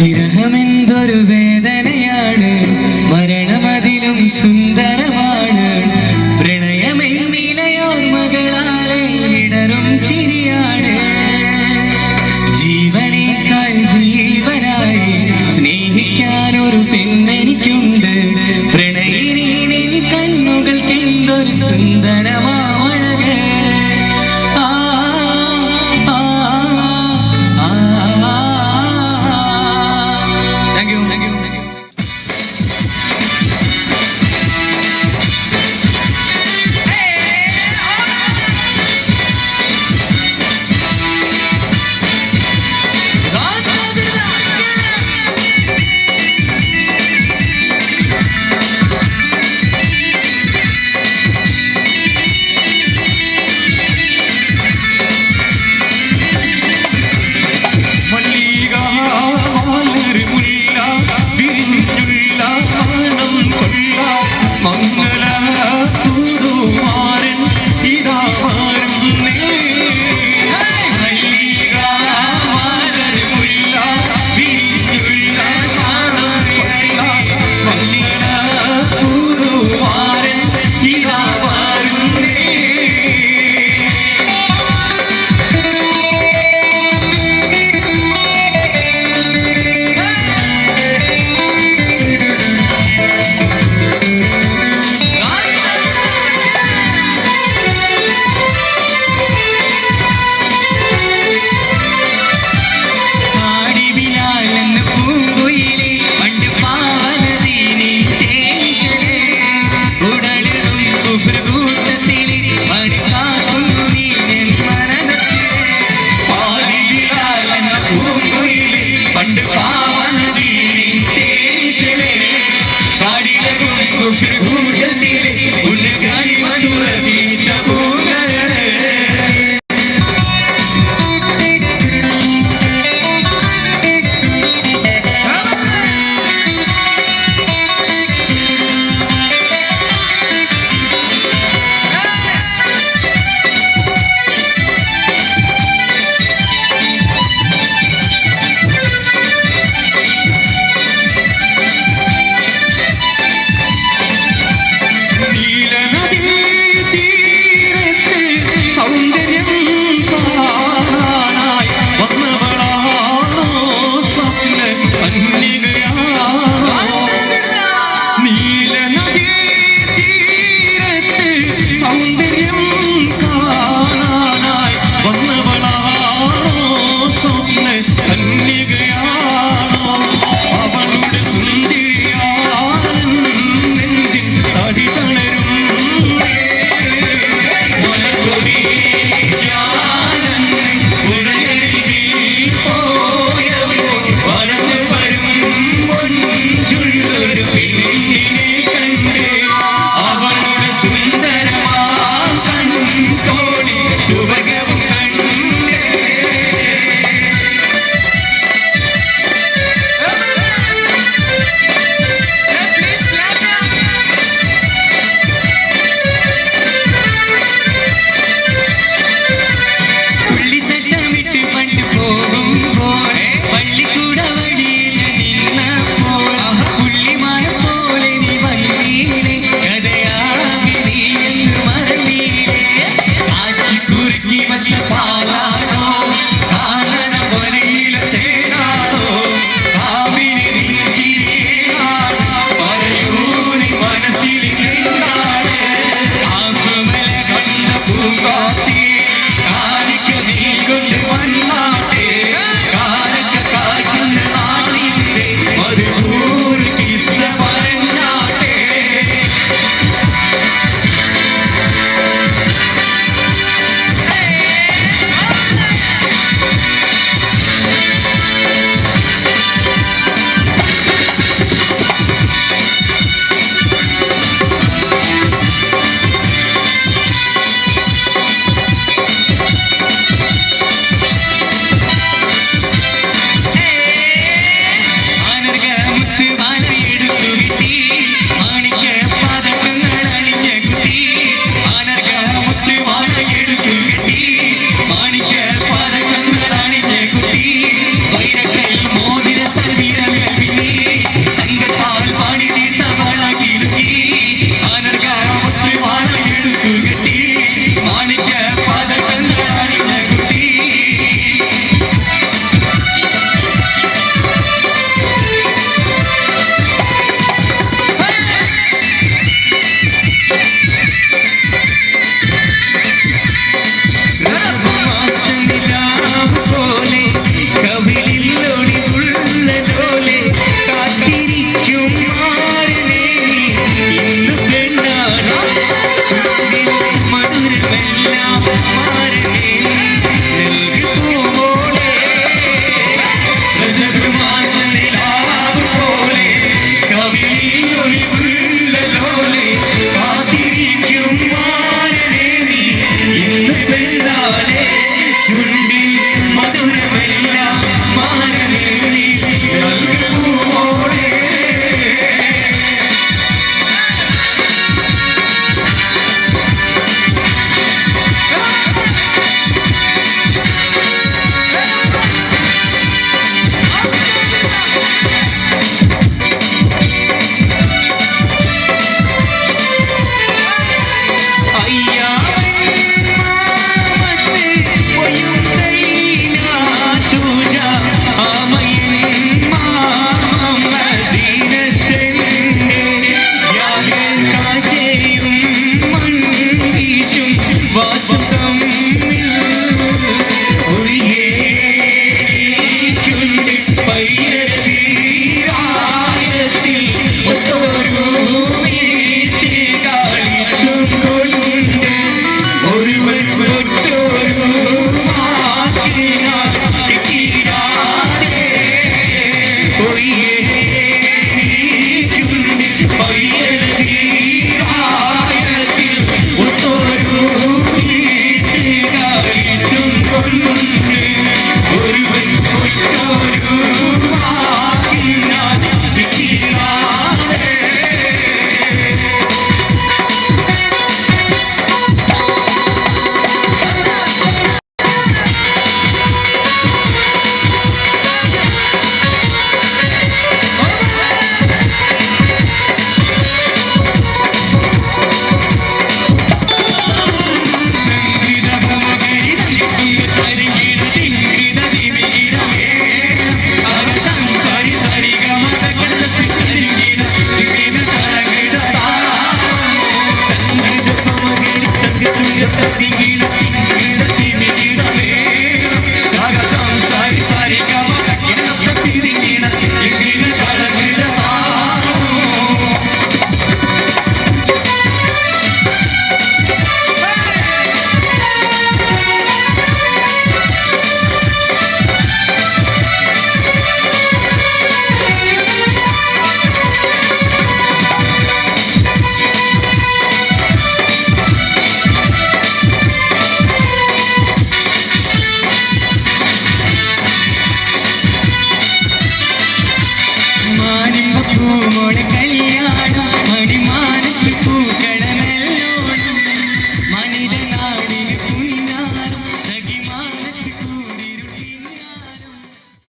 വിരഹമെന്തൊരു വേദനയാണ്. മരണമതിലും സുന്ദരമാണ്. പ്രണയമെന്നിലയോർമകളാലെ ചിരിയാണ്. ജീവനേക്കാൾ ജീവനായി സ്നേഹിക്കാൻ ഒരു പെണ്ണെ